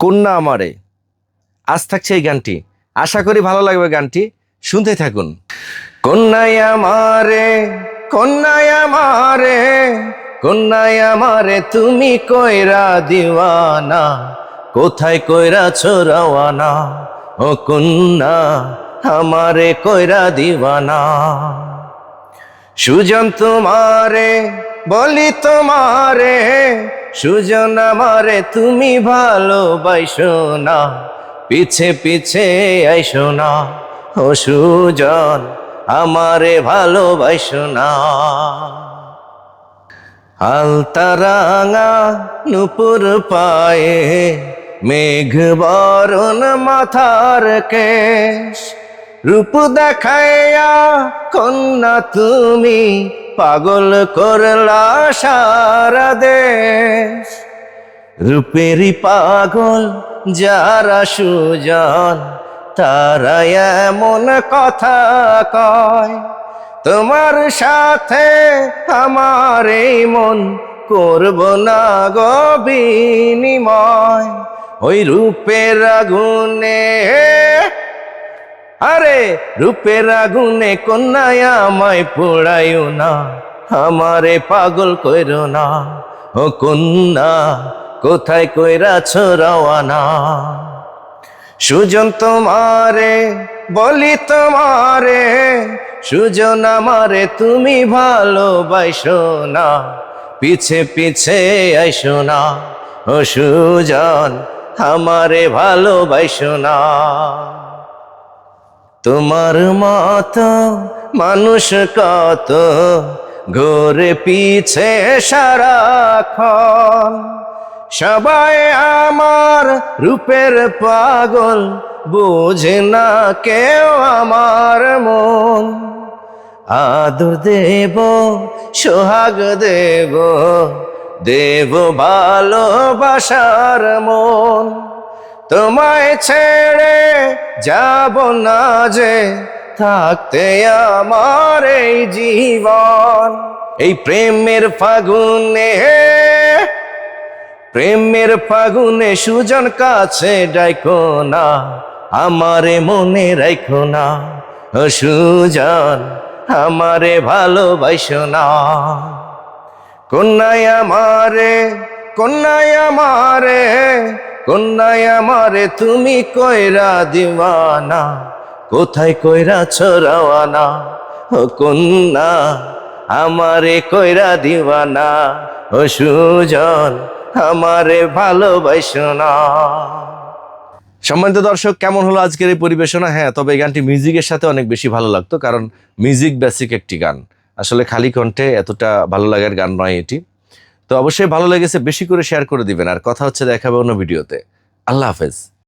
কন্যা আমারে। আজ থাকছে এই গানটি। আশা করি ভালো লাগবে গানটি। শুনতে থাকুন। কন্যাই আমারে কন্যাই আমারে কন্যাই আমারে, তুমি কইরা দিওয়ানা। কোথায় কইরা ছোরাওয়ানা ও কন্যা আমারে কইরা দিওয়ানা। সুজন তোমারে, বলি তোমারে সুজন আমারে তুমি ভালোবাসো না। পিছে পিছে আইসো না। ও সুজন আমারে ভালোবাসো না। আলতারাঙা নুপুর পায়ে মেঘ বরণ মাথার কেশ। রূপ দেখাইয়া কন্যা তুমি পাগল করলা সারা দেশ। রূপেরই পাগল যারা সুজন, তারা এমন কথা কয়, তোমার সাথে আমার এই মন করব না গো বিনিময়। ওই রূপের আগুনে আরে রূপের আগুনে কন্যায় আমায় পোড়াইও না, আমারে পাগল কইরো না। ও কন্যা, কোথায় কইরা ছোড়াওয়ানা সুজন তোমারে, বলি তোমারে, সুজন আমারে তুমি ভালোবাসো না, পিছে পিছে আইসো না। ও সুজন, আমারে ভালোবাসো না। তোমার মতো মানুষ কত ঘোরে পিছে সারাক্ষণ। সবাই আমার রূপের পাগল, বোঝে না কেউ আমার মন। আদর দেব, সোহাগ দেব দেব ভালোবাসার মন। তোমায় ছেড়ে যাব না যে, থাকতে আমার এই জীবন। এই প্রেমের ফাগুনে প্রেমের ফাগুনে সুজন কাছে ডাইকো না, আমারে মনে রাখো না। সুজন, আমারে ভালোবাসো না। কন্যাই আমারে কন্যাই আমারে কন্যাই আমারে তুমি কইরা দিওয়ানা, কোথায় কইরা ছড়াওয়ানা? ও কন্যা, আমারে কইরা দিওয়ানা, ও সুজন, আমারে ভালোবাসো না। সম্মানিত দর্শক, কেমন হলো আজকের এই পরিবেশনা? হ্যাঁ তবে এই গানটি মিউজিকের সাথে অনেক বেশি ভালো লাগতো, কারণ মিউজিক বেসিক একটি গান। আসলে খালি কণ্ঠে এতটা ভালো লাগার গান নয় এটি। তো অবশ্যই ভালো লেগেছে, বেশি করে শেয়ার করে দিবেন। আর কথা হচ্ছে দেখাবে অন্য ভিডিওতে। আল্লাহ হাফেজ।